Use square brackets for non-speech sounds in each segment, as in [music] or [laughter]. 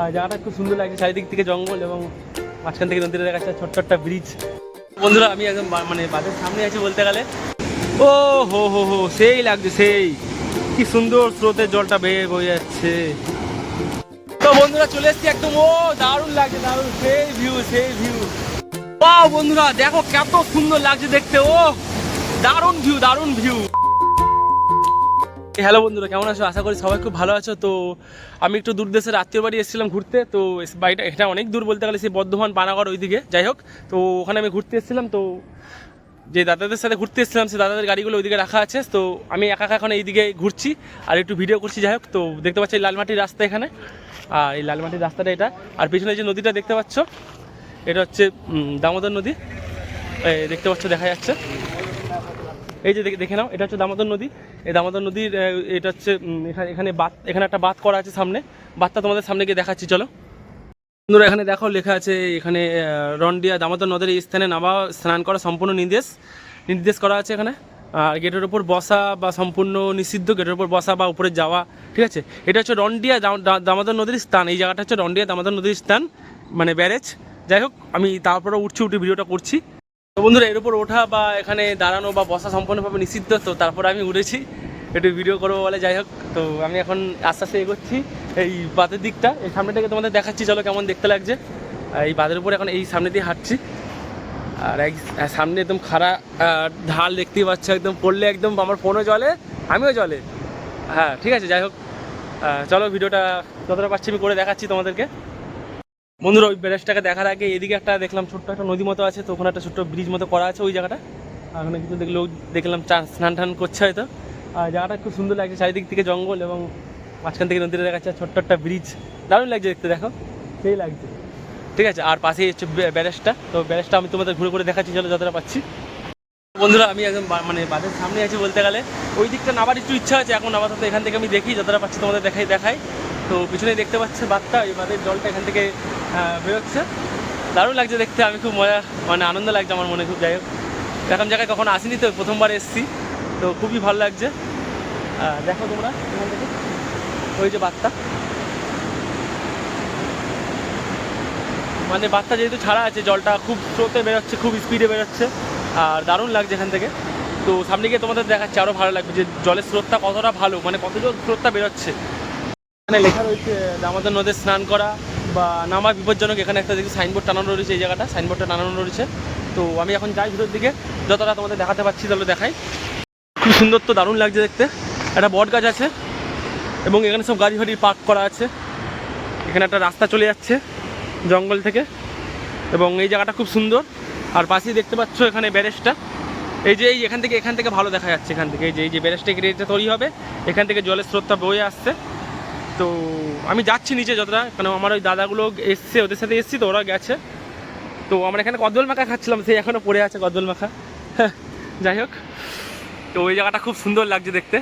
আর জায়গাটা খুব সুন্দর লাগছে, চারিদিক থেকে জঙ্গল এবং মাঝখান থেকে নদীটা দেখা যাচ্ছে ছোট্ট একটা ব্রিজ বন্ধুরা, আমি একদম মানে বাদের সামনে আছি বলতে গেলে। ও হো হো হো, সেই লাগছে, সেই। কি সুন্দর স্রোতের জলটা বেয়ে বয়ে যাচ্ছে। তো বন্ধুরা, চলে এসেছি একদম, ও, দারুণ লাগছে, দারুণ, সেই ভিউ সেই ভিউ ওয়াও বন্ধুরা, দেখো, কত সুন্দর লাগছে দেখতে, ও, দারুণ ভিউ দারুণ ভিউ হ্যালো বন্ধুরা, কেমন আছো? আশা করি সবাই খুব ভালো আছো। তো আমি একটু দূর দেশের আত্মীয় বাড়ি এসেছিলাম ঘুরতে। তো বাড়িটা এটা অনেক দূর বলতে গেলে সেই বর্ধমান, পানাগড় ওইদিকে। যাই হোক, তো ওখানে আমি ঘুরতে এসেছিলাম। তো যে দাদাদের সাথে ঘুরতে এসেছিলাম সেই দাদাদের গাড়িগুলো ওইদিকে রাখা আছে। তো আমি একা একা এখন এইদিকে ঘুরছি আর একটু ভিডিও করছি। যাই হোক, তো দেখতে পাচ্ছি লালমাটির রাস্তা এখানে। আর এই লালমাটির রাস্তাটা এটা। আর পিছনে যে নদীটা দেখতে পাচ্ছ, এটা হচ্ছে দামোদর নদী। দেখতে পাচ্ছ, দেখা যাচ্ছে। এই যে দেখে- নাও, এটা হচ্ছে দামোদর নদী। এই দামোদর নদীর এটা হচ্ছে এখানে এখানে বাত এখানে একটা বাত করা আছে সামনে। বাতটা তোমাদের সামনে গিয়ে দেখাচ্ছি, চলো। বন্ধুরা, এখানে দেখো, লেখা আছে, এখানে রন্ডিয়া দামোদর নদের এই স্থানে নামা, স্নান করা সম্পূর্ণ নির্দেশ। নির্দেশ করা আছে এখানে। আর গেটের উপর বসা বা সম্পূর্ণ নিষিদ্ধ, গেটের উপর বসা বা উপরে যাওয়া, ঠিক আছে? এটা হচ্ছে রন্ডিয়া দামোদর নদীর স্থান। এই জায়গাটা হচ্ছে রন্ডিয়া দামোদর নদীর স্থান মানে ব্যারেজ। যাই হোক, আমি তারপরে উঠছি, উঠে ভিডিওটা করছি। তো বন্ধুরা, এর উপর ওঠা বা এখানে দাঁড়ানো বা বসা সম্পূর্ণভাবে নিষিদ্ধ, তো তারপরে আমি উঠেছি। একটু ভিডিও করব বলে যাই হোক, তো আমি এখন আস্তে আস্তে এগোচ্ছি এই বাঁধের দিকটা। এই সামনে থেকে তোমাদের দেখাচ্ছি, চলো কেমন দেখতে লাগছে। এই বাঁধের উপর এখন এই সামনে দিয়ে হাঁটছি। আর এক সামনে একদম খাড়া ঢাল দেখতেই পাচ্ছ, একদম পড়লে একদম আমার ফোনও জলে আমিও জলে হ্যাঁ ঠিক আছে, যাই হোক। চলো ভিডিওটা যতটা পাচ্ছি আমি করে দেখাচ্ছি তোমাদেরকে। বন্ধুরা, ওই ব্যারেজটাকে দেখার আগে এদিকে একটা দেখলাম ছোট্ট একটা নদী মতো আছে, তো ওখানে একটা ছোট্ট ব্রিজ মতো করা আছে ওই জায়গাটা। আর ওখানে কিছু দেখল দেখলাম চা স্নান টান করছে হয়তো। আর জায়গাটা খুব সুন্দর লাগছে, চারিদিক থেকে জঙ্গল এবং মাঝখান থেকে নদীটা দেখা যাচ্ছে, ছোট্ট একটা ব্রিজ দারুণ লাগছে দেখতে, দেখো। সেই লাগছে। ঠিক আছে, আর পাশেই হচ্ছে ব্যারেজটা। তো ব্যারেজটা আমি তোমাদের ঘুরে ঘুরে দেখাচ্ছি, চলো যতটা পাচ্ছি। বন্ধুরা, আমি একদম মানে বাদের সামনে আছি বলতে গেলে। ওই দিকটা নামার একটু ইচ্ছা আছে, এখন আপাতত এখান থেকে আমি দেখি, যতটা পাচ্ছি তোমাদের দেখাই দেখাই। তো পিছনে দেখতে পাচ্ছে বাদটা এই বাদের জলটা এখান থেকে বেরোচ্ছে। দারুণ লাগছে দেখতে, আমি খুব মজা মানে আনন্দ লাগছে আমার মনে, খুব যাই হোক। এরকম জায়গায় কখনো আসিনি তো, প্রথমবার এসেছি, তো খুবই ভালো লাগছে। দেখো তোমরা ওই যে বাদটা মানে বাচ্চা যেহেতু ছাড়া আছে, জলটা খুব স্রোতে বেরোচ্ছে, খুব স্পিডে বেরোচ্ছে, আর দারুণ লাগছে এখান থেকে। তো সামনে গিয়ে তোমাদের দেখাচ্ছে আরও ভালো লাগবে যে জলের স্রোতটা কতটা ভালো মানে কত জল স্রোতটা বেরোচ্ছে। এখানে লেখা রয়েছে দামোদর নদে স্নান করা বা নামা বিপজ্জনক, এখানে একটা দেখি সাইনবোর্ড টানানো রয়েছে এই জায়গাটা সাইনবোর্ডটা টানানো রয়েছে। তো আমি এখন যাই ভিতর দিকে, যতটা তোমাদের দেখাতে পারছি তাহলে দেখাই। খুব সুন্দর তো দারুণ লাগছে দেখতে। একটা বট গাছ আছে, এবং এখানে সব গাড়ি ফাড়ি পার্ক করা আছে। এখানে একটা রাস্তা চলে যাচ্ছে জঙ্গল থেকে, এবং এই জায়গাটা খুব সুন্দর। আর পাশেই দেখতে পাচ্ছ এখানে ব্যারেজটা। এই যে, এই এখান থেকে এখান থেকে ভালো দেখা যাচ্ছে এখান থেকে। এই যে এই যে ব্যারেজটা গ্রেডটা তৈরি হবে, এখান থেকে জলের স্রোতটা বয়ে আসছে। তো আমি যাচ্ছি নিচে যতটা কারণ আমার ওই দাদাগুলো এসছে ওদের সাথে এসছি তো ওরা গেছে। তো আমরা এখানে কদল মাখা খাচ্ছিলাম সেই এখনও পড়ে আছে কদল মাখা। হ্যাঁ, যাই হোক। তো ওই জায়গাটা খুব সুন্দর লাগছে দেখতে।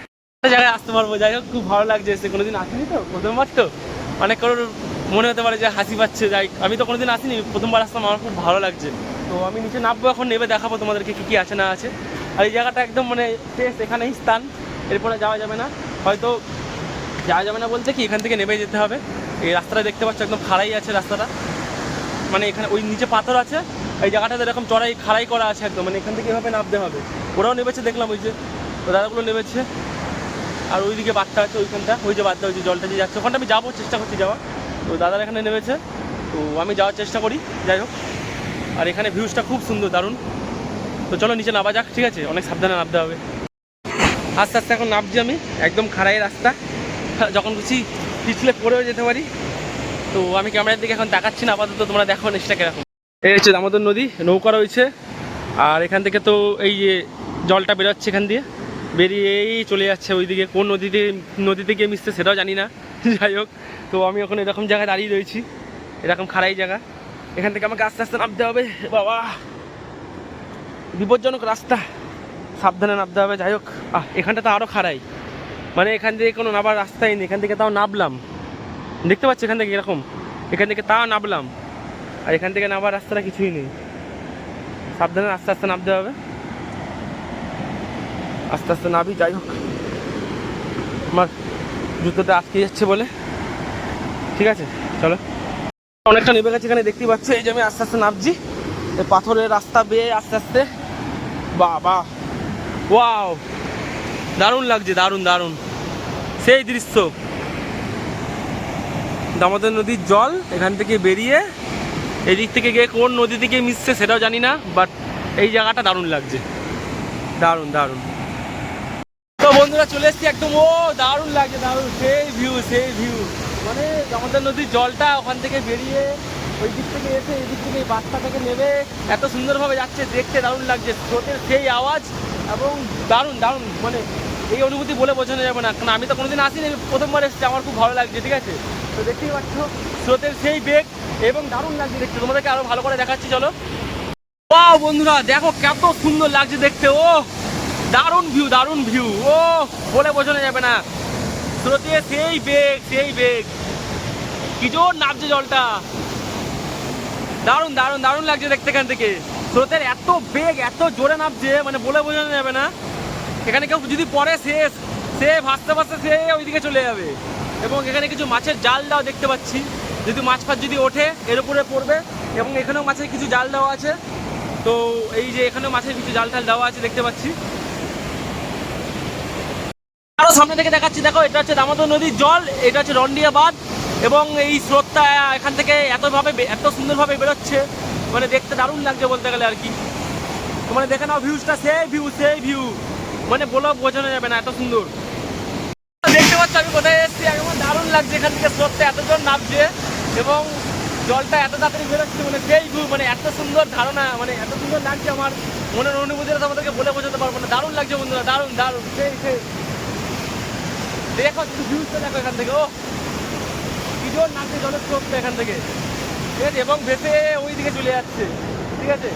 জায়গায় আসতে পারব যাই হোক খুব ভালো লাগছে এসে কোনোদিন আসিনি তো? প্রথমবার তো। অনেক কারোর মনে হতে পারে যে হাসি পাচ্ছে যাই আমি তো কোনোদিন আসিনি প্রথমবার আসলাম আমার খুব ভালো লাগছে। তো আমি নিচে নামবো এখন নেবে দেখাবো তোমাদেরকে কী কী আছে না আছে। আর এই জায়গাটা একদম মানে শেষ এখানেই স্থান এরপরে যাওয়া যাবে না। হয়তো যাওয়া যাবে না বলতে কি এখান থেকে নেমে যেতে হবে। এই রাস্তাটা দেখতে পাচ্ছ একদম খাড়াই আছে রাস্তাটা। মানে এখানে ওই নিচে পাথর আছে, এই জায়গাটাতে এরকম চড়াই, খাড়াই করা আছে একদম। মানে এখান থেকে এভাবে নামতে হবে। ওরাও নেমেছে, দেখলাম ওই যে দাদাগুলো নেমেছে। আর ওইদিকে বাচ্চা আছে ওইখানটা, ওই যে বাচ্চা, ওই যে জলটা যে যাচ্ছে। ওখানটা আমি যাব, চেষ্টা করছি যাওয়া তো দাদারা এখানে নেমেছে। তো আমি যাওয়ার চেষ্টা করি, যাই হোক। আর এখানে ভিউজটা খুব সুন্দর, দারুণ। তো চলো নিচে নামা যাক, ঠিক আছে? অনেক সাবধানে নামতে হবে। আস্তে আস্তে এখন নামছি আমি, একদম খাড়াই রাস্তা। [laughs] যখন খুশি পিছলে পড়েও যেতে পারি। তো আমি ক্যামেরার দিকে এখন তাকাচ্ছি না, আপাতত তোমরা দেখো নিচটা কীরকম। এই হচ্ছে দামোদর নদী, নৌকা রয়েছে। আর এখান থেকে তো এই যে জলটা বেরোচ্ছে এখান দিয়ে, বেরিয়েই চলে যাচ্ছে ওইদিকে। কোন নদীতে নদীতে গিয়ে মিশছে সেটাও জানি না, [laughs] যাই হোক। তো আমি এখন এরকম জায়গায় দাঁড়িয়ে রয়েছি, এরকম খাড়াই জায়গা। এখান থেকে আমাকে আস্তে আস্তে নামতে হবে। বাবা, বিপজ্জনক রাস্তা। সাবধানে নামতে হবে, যাই হোক। আহ, এখানটা তো আরও খাড়াই। মানে এখান থেকে কোনো নামার রাস্তাই নেই। এখান থেকে তাও নামলাম। দেখতে পাচ্ছি এখান থেকে এরকম এখান থেকে তাও নামলাম। আর এখান থেকে নামার রাস্তাটা কিছুই নেই। সাবধানে আস্তে আস্তে নামতে হবে। আস্তে আস্তে নাবি যাই হোক। আমার জুতোটা আটকে যাচ্ছে বলে। ঠিক আছে, চলো। অনেকটা নেমে গেছে এখানে দেখতে পাচ্ছ। এই যে আমি আস্তে আস্তে নামছি। পাথরের রাস্তা বেয়ে আস্তে আস্তে। বাহ ওয়াও! দারুণ লাগছে, দারুণ দারুণ। সেই দৃশ্য। দামোদর নদীর জল এখান থেকে বেরিয়ে এদিক থেকে গিয়ে কোন নদী থেকে মিশছে সেটাও জানি না বাট এই জায়গাটা দারুণ লাগছে। দারুণ দারুণ। তো বন্ধুরা, চলে এসেছি একদম, ও, দারুণ লাগছে, দারুণ। সেই ভিউ সেই ভিউ মানে দামোদর নদীর জলটা ওখান থেকে বেরিয়ে ওই দিক থেকে এসে এই দিক থেকে বাচ্চা থেকে নেমে এত সুন্দরভাবে যাচ্ছে, দেখতে দারুণ লাগছে। স্রোতের সেই আওয়াজ এবং দারুণ দারুণ মানে এই অনুভূতি বলে বোঝানো যাবে না, কারণ আমি তো কোনোদিন আসিনি, আমি প্রথমবার এসেছি, আমার খুব ভালো লাগছে, ঠিক আছে? তো দেখতেই পাচ্ছ, স্রোতের সেই বেগ এবং দারুণ লাগছে, দেখতে তোমাদেরকে আরও ভালো করে দেখাচ্ছি, চলো। ওয়াও, বন্ধুরা, দেখো কত সুন্দর লাগছে দেখতে, ও, দারুণ ভিউ দারুণ ভিউ ও, বলে বোঝানো যাবে না। স্রোতে সেই বেগ সেই বেগ। কি জোর নামছে জলটা। দারুণ দারুণ দারুণ লাগছে দেখতে এখান থেকে। স্রোতের এত বেগ, এত জোরে নামছে মানে বলে বোঝানো যাবে না। এখানে কেউ যদি পরে শেষ সে ভাসতে ভাসতে সে ওইদিকে চলে যাবে। এবং এখানে কিছু মাছের জাল দেওয়া দেখতে পাচ্ছি। যদি মাছ ফাছ যদি ওঠে, এর উপরে পড়বে। এবং এখানেও মাছের কিছু জাল দেওয়া আছে। তো এই যে এখানেও মাছের কিছু জাল টাল দেওয়া আছে দেখতে পাচ্ছি। আরও সামনে থেকে দেখাচ্ছি, দেখো, এটা হচ্ছে দামোদর নদীর জল, এটা হচ্ছে রন্ডিয়া বাঁধ এবং এই স্রোতটা এখান থেকে এতভাবে এত সুন্দরভাবে বেরোচ্ছে। মানে দেখতে দারুণ লাগছে বলতে গেলে আর কি। মানে দেখে নাও ভিউজটা সেই ভিউ সেই ভিউ মানে বলে বোঝানো যাবে না, এত সুন্দর। দেখতে পাচ্ছ আমি কোথায় এসেছি? একদম দারুণ লাগছে এখান থেকে স্রোতটা, এতজন নামছে এবং জলটা এত তাড়াতাড়ি বেরোচ্ছে মানে সেই ভিউ মানে এত সুন্দর ধারণা মানে এত সুন্দর লাগছে আমার। মনের অনুভূতিটা তোমাদেরকে বলে বোঝাতে পারব না। দারুণ লাগছে বন্ধুরা, দারুণ দারুণ, সেই সেই। দেখো ভিউজটা দেখো এখান থেকে ও কি জোর নামছে জলের স্রোতটা এখান থেকে। ঠিক আছে, এবং ভেসে ওই দিকে চলে যাচ্ছে, ঠিক আছে?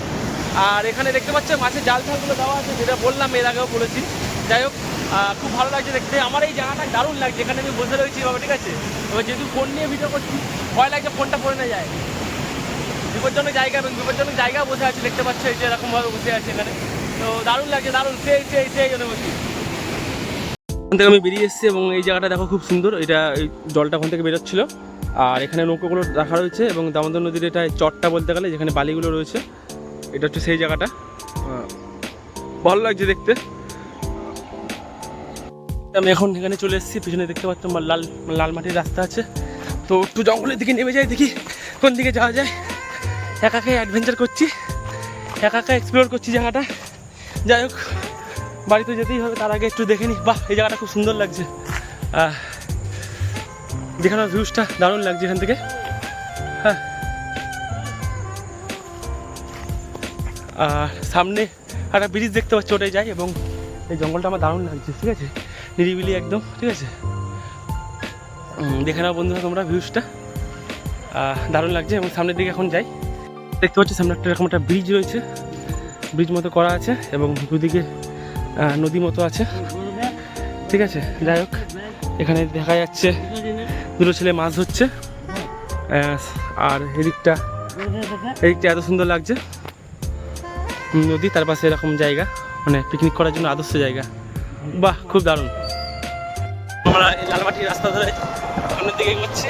আর এখানে দেখতে পাচ্ছ, মাছের জাল ঠালগুলো দেওয়া আছে, যেটা বললাম এর আগেও বলেছি। যাই হোক খুব ভালো লাগছে দেখতে। আমার এই জায়গাটা দারুণ লাগছে, এখানে আমি বসে রয়েছি বাবা ঠিক আছে? এবার যেহেতু ফোন নিয়ে ভিডিও করছি, ভয় লাগছে ফোনটা পড়ে না যায়। বিপজ্জনক জায়গা এবং বিপজ্জনক জায়গা বসে আছে, দেখতে পাচ্ছ, এই যে এরকমভাবে বসে আছে এখানে। তো দারুণ লাগছে, দারুণ, সেই সেই সেই অনুভূতি ওখান থেকে আমি বেরিয়ে এসেছি এবং এই জায়গাটা দেখো খুব সুন্দর, এটা এই জলটা ওখান থেকে বেরোচ্ছিল। আর এখানে নৌকোগুলো রাখা রয়েছে এবং দামোদর নদীর এটা চটটা বলতে গেলে যেখানে বালিগুলো রয়েছে এটা হচ্ছে সেই জায়গাটা। ভালো লাগছে দেখতে। আমি এখন এখানে চলে এসেছি পিছনে দেখতে পাচ্ছ লাল লাল মাটির রাস্তা আছে। তো একটু জঙ্গলের দিকে নেমে যাই দেখি কোন দিকে যাওয়া যায়। একা একাই অ্যাডভেঞ্চার করছি একা একা এক্সপ্লোর করছি জায়গাটা। যাই হোক বাড়িতে যেতেই হবে তার আগে একটু দেখে নি বাহ এই জায়গাটা খুব সুন্দর লাগছে। আহ, যেখানে ভিউজটা দারুণ লাগছে এখান থেকে। হ্যাঁ। আর সামনে একটা ব্রিজ দেখতে পাচ্ছি, ওটাই যাই এবং এই জঙ্গলটা আমার দারুণ লাগছে, ঠিক আছে? নিরিবিলি একদম, ঠিক আছে? দেখে নাও বন্ধুরা তোমরা ভিউজটা দারুণ লাগছে এবং সামনের দিকে এখন যাই। দেখতে পাচ্ছি সামনে একটা এরকম একটা ব্রিজ রয়েছে। ব্রিজ মতো করা আছে এবং দুদিকে নদী মতো আছে। ঠিক আছে? যাই হোক, এখানে দেখা যাচ্ছে দুটো ছেলে মাছ ধরছে। আর এদিকটা এদিকটা এত সুন্দর লাগছে। নদী, তার পাশে এরকম জায়গা মানে পিকনিক করার জন্য আদর্শ জায়গা। বাহ, খুব দারুণ। আমরা লালমাটির রাস্তা ধরে সামনের এগোচ্ছি।